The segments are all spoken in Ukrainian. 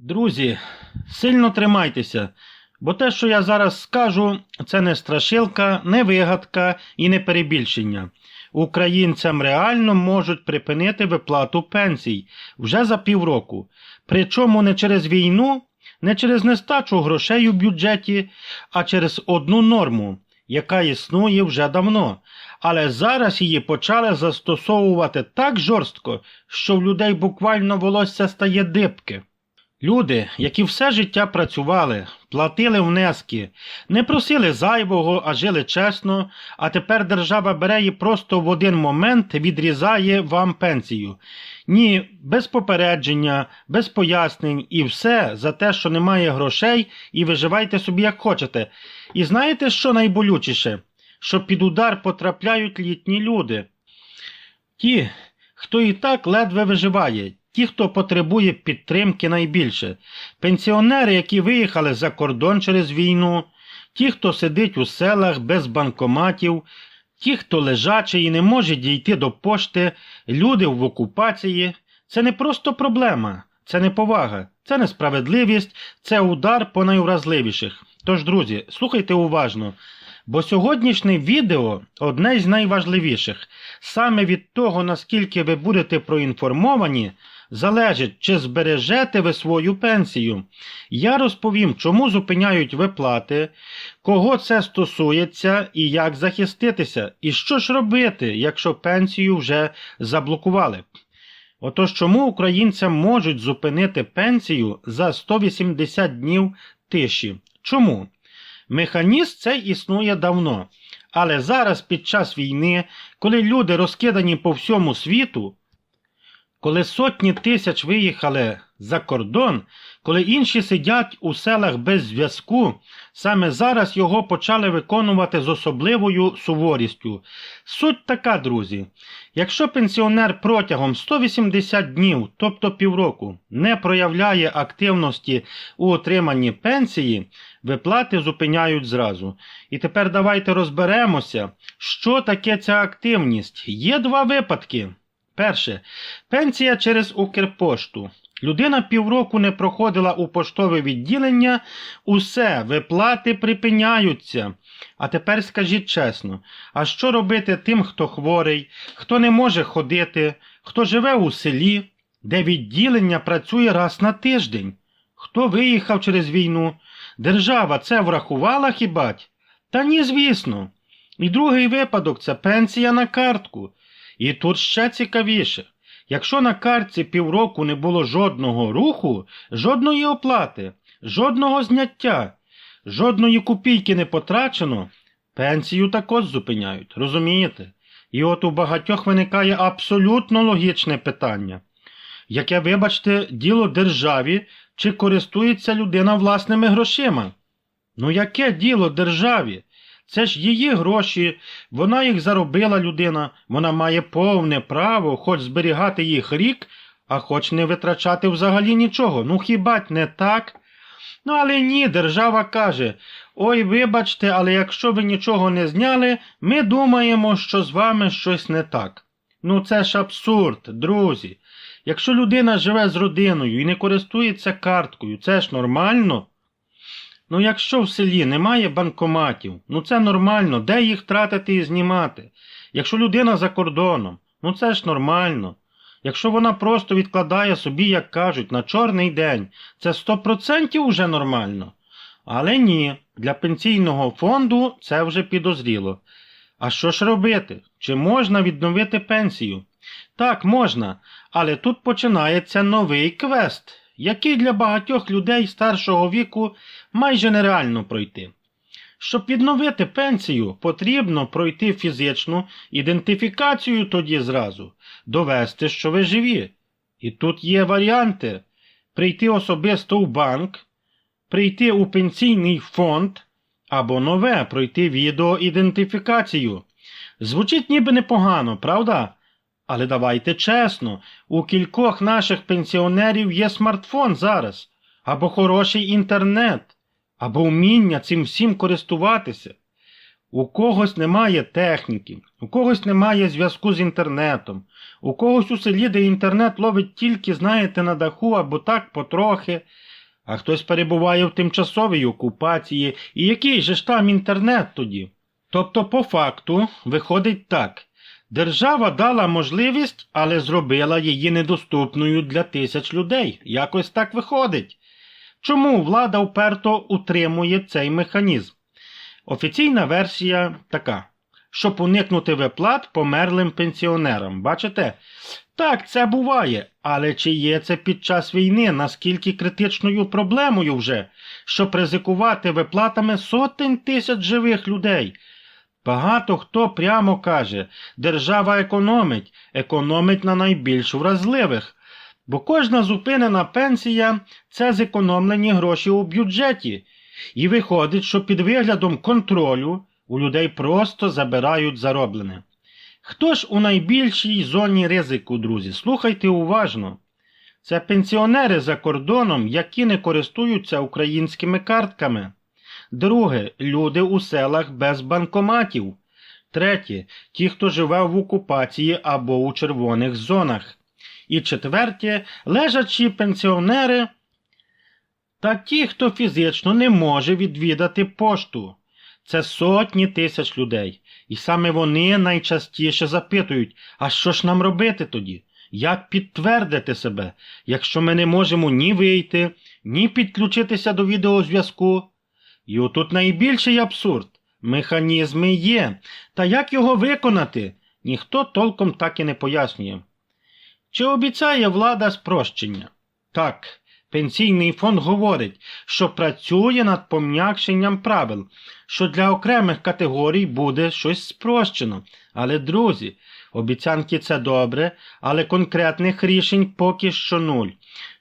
Друзі, сильно тримайтеся, бо те, що я зараз скажу, це не страшилка, не вигадка і не перебільшення. Українцям реально можуть припинити виплату пенсій вже за півроку. Причому не через війну, не через нестачу грошей у бюджеті, а через одну норму, яка існує вже давно. Але зараз її почали застосовувати так жорстко, що в людей буквально волосся стає дибки. Люди, які все життя працювали, платили внески, не просили зайвого, а жили чесно, а тепер держава бере і просто в один момент відрізає вам пенсію. Ні, без попередження, без пояснень і все за те, що немає грошей, і виживайте собі як хочете. І знаєте, що найболючіше? Що під удар потрапляють літні люди. Ті, хто і так ледве виживає, ті, хто потребує підтримки найбільше, пенсіонери, які виїхали за кордон через війну, ті, хто сидить у селах без банкоматів, ті, хто лежачий і не може дійти до пошти, люди в окупації. Це не просто проблема, це не повага, це несправедливість, це удар по найвразливіших. Тож, друзі, слухайте уважно. Бо сьогоднішнє відео одне з найважливіших. Саме від того, наскільки ви будете проінформовані, залежить, чи збережете ви свою пенсію. Я розповім, чому зупиняють виплати, кого це стосується і як захиститися, і що ж робити, якщо пенсію вже заблокували. Отож, чому українцям можуть зупинити пенсію за 180 днів тиші? Чому? Механізм цей існує давно. Але зараз, під час війни, коли люди розкидані по всьому світу, коли сотні тисяч виїхали за кордон, коли інші сидять у селах без зв'язку, саме зараз його почали виконувати з особливою суворістю. Суть така, друзі. Якщо пенсіонер протягом 180 днів, тобто півроку, не проявляє активності у отриманні пенсії, виплати зупиняють зразу. І тепер давайте розберемося, що таке ця активність. Є два випадки. Перше. Пенсія через Укрпошту. Людина півроку не проходила у поштове відділення, усе, виплати припиняються. А тепер скажіть чесно, а що робити тим, хто хворий, хто не може ходити, хто живе у селі, де відділення працює раз на тиждень? Хто виїхав через війну? Держава це врахувала хібать? Та ні, звісно. І другий випадок це пенсія на картку. І тут ще цікавіше. Якщо на картці півроку не було жодного руху, жодної оплати, жодного зняття, жодної копійки не потрачено, пенсію також зупиняють, розумієте? І от у багатьох виникає абсолютно логічне питання. Яке, вибачте, діло державі, чи користується людина власними грошима? Ну яке діло державі? Це ж її гроші, вона їх заробила людина, вона має повне право хоч зберігати їх рік, а хоч не витрачати взагалі нічого. Ну хіба не так? Ну, але ні, держава каже: ой, вибачте, але якщо ви нічого не зняли, ми думаємо, що з вами щось не так. Ну це ж абсурд, друзі. Якщо людина живе з родиною і не користується карткою, це ж нормально. Ну, якщо в селі немає банкоматів, ну це нормально, де їх тратити і знімати? Якщо людина за кордоном, ну це ж нормально. Якщо вона просто відкладає собі, як кажуть, на чорний день, це 100% уже нормально. Але ні, для пенсійного фонду це вже підозріло. А що ж робити? Чи можна відновити пенсію? Так, можна, але тут починається новий квест, який для багатьох людей старшого віку майже нереально пройти. Щоб відновити пенсію, потрібно пройти фізичну ідентифікацію тоді зразу, довести, що ви живі. І тут є варіанти прийти особисто в банк, прийти у пенсійний фонд або нове пройти відеоідентифікацію. Звучить ніби непогано, правда? Але давайте чесно, у кількох наших пенсіонерів є смартфон зараз, або хороший інтернет, або вміння цим всім користуватися. У когось немає техніки, у когось немає зв'язку з інтернетом, у когось у селі, де інтернет ловить тільки, знаєте, на даху або так потрохи, а хтось перебуває в тимчасовій окупації, і який же ж там інтернет тоді? Тобто, по факту, виходить так. Держава дала можливість, але зробила її недоступною для тисяч людей. Якось так виходить. Чому влада вперто утримує цей механізм? Офіційна версія така, щоб уникнути виплат померлим пенсіонерам. Бачите? Так, це буває, але чи є це під час війни наскільки критичною проблемою вже, щоб ризикувати виплатами сотень тисяч живих людей? Багато хто прямо каже, держава економить, економить на найбільш вразливих, бо кожна зупинена пенсія це зекономлені гроші у бюджеті, і виходить, що під виглядом контролю у людей просто забирають зароблене. Хто ж у найбільшій зоні ризику, друзі? Слухайте уважно. Це пенсіонери за кордоном, які не користуються українськими картками. Друге люди у селах без банкоматів. Третє ті, хто живе в окупації або у червоних зонах. І четверте лежачі пенсіонери та ті, хто фізично не може відвідати пошту. Це сотні тисяч людей. І саме вони найчастіше запитують, а що ж нам робити тоді? Як підтвердити себе, якщо ми не можемо ні вийти, ні підключитися до відеозв'язку? І отут найбільший абсурд. Механізми є. Та як його виконати, ніхто толком так і не пояснює. Чи обіцяє влада спрощення? Так, пенсійний фонд говорить, що працює над пом'якшенням правил, що для окремих категорій буде щось спрощено. Але, друзі, обіцянки це добре, але конкретних рішень поки що нуль.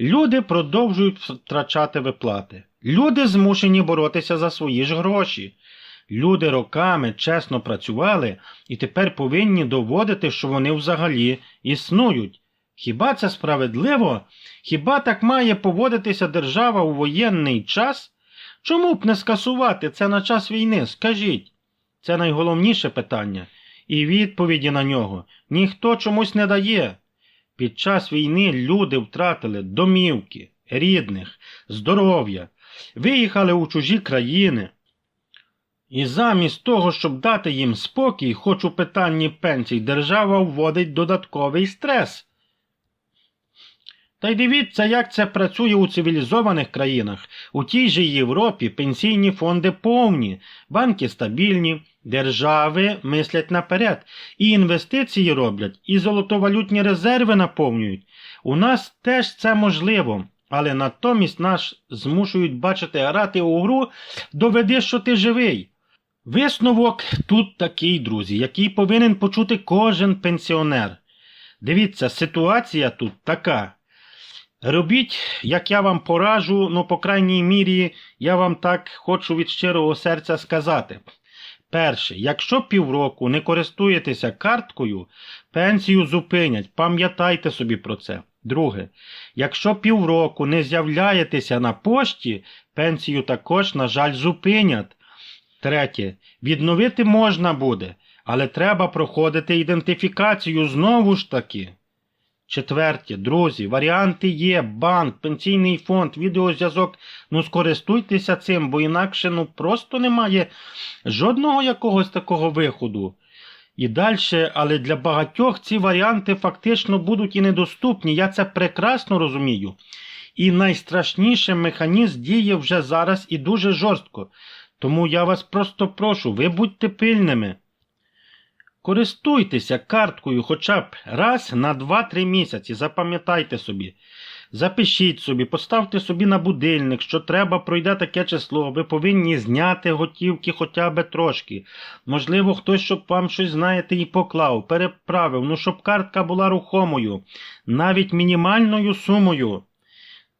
Люди продовжують втрачати виплати. Люди змушені боротися за свої ж гроші. Люди роками чесно працювали і тепер повинні доводити, що вони взагалі існують. Хіба це справедливо? Хіба так має поводитися держава у воєнний час? Чому б не скасувати це на час війни? Скажіть. Це найголовніше питання, і відповіді на нього ніхто чомусь не дає. Під час війни люди втратили домівки, рідних, здоров'я, виїхали у чужі країни. І замість того, щоб дати їм спокій, хоч у питанні пенсій, держава вводить додатковий стрес. Та й дивіться, як це працює у цивілізованих країнах. У тій же Європі пенсійні фонди повні, банки стабільні, держави мислять наперед, і інвестиції роблять, і золотовалютні резерви наповнюють. У нас теж це можливо, але натомість нас змушують бачити грати у гру доведи, що ти живий. Висновок тут такий, друзі, який повинен почути кожен пенсіонер. Дивіться, ситуація тут така. Робіть, як я вам пораджу, ну, по крайній мірі, я вам так хочу від щирого серця сказати. Перше, якщо півроку не користуєтеся карткою, пенсію зупинять. Пам'ятайте собі про це. Друге, якщо півроку не з'являєтеся на пошті, пенсію також, на жаль, зупинять. Третє, відновити можна буде, але треба проходити ідентифікацію знову ж таки. Четверте, друзі, варіанти є, банк, пенсійний фонд, відеозв'язок. Ну скористуйтеся цим, бо інакше ну просто немає жодного якогось такого виходу. І далі, але для багатьох ці варіанти фактично будуть і недоступні. Я це прекрасно розумію. І найстрашніше механізм діє вже зараз і дуже жорстко. Тому я вас просто прошу, ви будьте пильними. Користуйтеся карткою хоча б раз на 2-3 місяці, запам'ятайте собі. Запишіть собі, поставте собі на будильник, що треба пройде таке число, ви повинні зняти готівки хоча б трошки. Можливо, хтось, щоб вам щось, знаєте, і поклав, переправив, ну щоб картка була рухомою, навіть мінімальною сумою.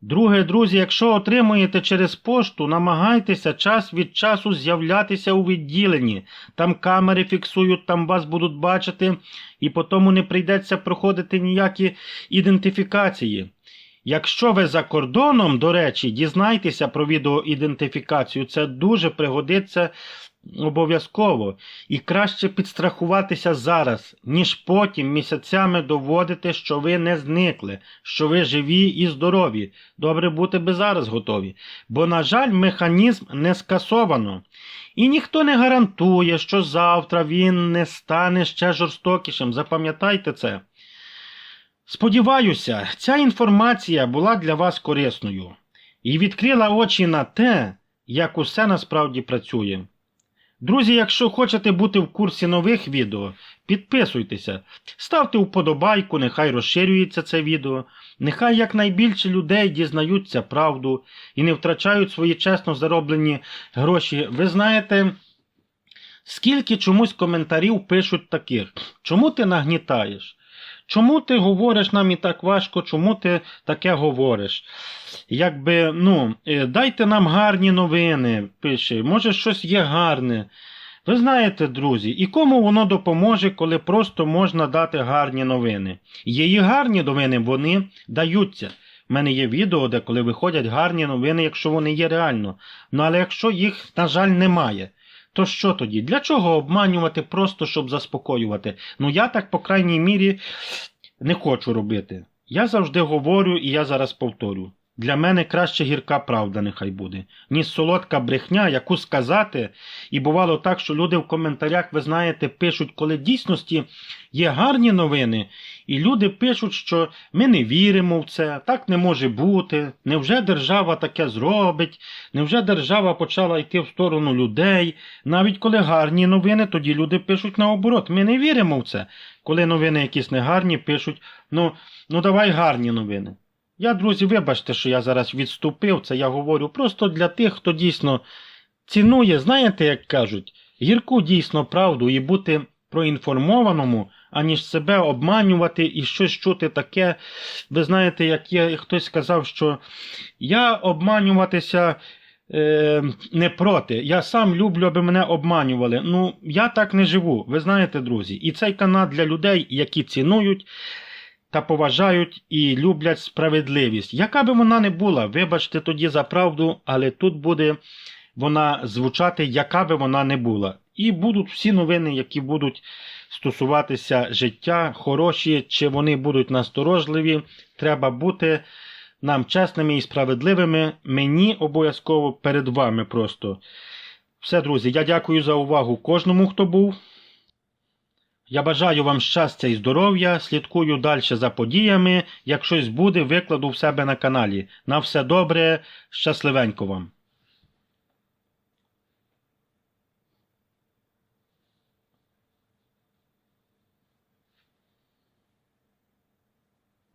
Друге, друзі, якщо отримуєте через пошту, намагайтеся час від часу з'являтися у відділенні. Там камери фіксують, там вас будуть бачити, і потому не прийдеться проходити ніякі ідентифікації. Якщо ви за кордоном, до речі, дізнайтеся про відеоідентифікацію, це дуже пригодиться обов'язково. І краще підстрахуватися зараз, ніж потім місяцями доводити, що ви не зникли, що ви живі і здорові. Добре бути би зараз готові. Бо, на жаль, механізм не скасовано. І ніхто не гарантує, що завтра він не стане ще жорстокішим. Запам'ятайте це. Сподіваюся, ця інформація була для вас корисною і відкрила очі на те, як усе насправді працює. Друзі, якщо хочете бути в курсі нових відео, підписуйтеся, ставте вподобайку, нехай розширюється це відео, нехай якнайбільше людей дізнаються правду і не втрачають свої чесно зароблені гроші. Ви знаєте, скільки чомусь коментарів пишуть таких, чому ти нагнітаєш? Чому ти говориш нам і так важко, чому ти таке говориш? Якби, ну, е, дайте нам гарні новини, пише, може щось є гарне. Ви знаєте, друзі, і кому воно допоможе, коли просто можна дати гарні новини? Є і гарні новини, вони даються. У мене є відео, де коли виходять гарні новини, якщо вони є реально. Ну але якщо їх, на жаль, немає, то що тоді? Для чого обманювати просто, щоб заспокоювати? Ну я так, по крайній мірі, не хочу робити. Я завжди говорю і я зараз повторю. Для мене краще гірка правда нехай буде, ніж солодка брехня, яку сказати. І бувало так, що люди в коментарях, ви знаєте, пишуть, коли в дійсності є гарні новини, і люди пишуть, що ми не віримо в це, так не може бути. Невже держава таке зробить? Невже держава почала йти в сторону людей? Навіть коли гарні новини, тоді люди пишуть наоборот. Ми не віримо в це. Коли новини якісь негарні, пишуть, ну, ну давай гарні новини. Я, друзі, вибачте, що я зараз відступив, це я говорю просто для тих, хто дійсно цінує, знаєте, як кажуть, гірку дійсно правду і бути проінформованому, аніж себе обманювати і щось чути таке. Ви знаєте, як є, хтось сказав, що я обманюватися е, не проти. Я сам люблю, аби мене обманювали. Ну, я так не живу, ви знаєте, друзі. І цей канал для людей, які цінують та поважають і люблять справедливість. Яка би вона не була, вибачте тоді за правду, але тут буде вона звучати, яка би вона не була. І будуть всі новини, які будуть стосуватися життя, хороші, чи вони будуть насторожливі. Треба бути нам чесними і справедливими. Мені обов'язково перед вами просто. Все, друзі, я дякую за увагу кожному, хто був. Я бажаю вам щастя і здоров'я, слідкую далі за подіями. Як щось буде, викладу в себе на каналі. На все добре, щасливенько вам!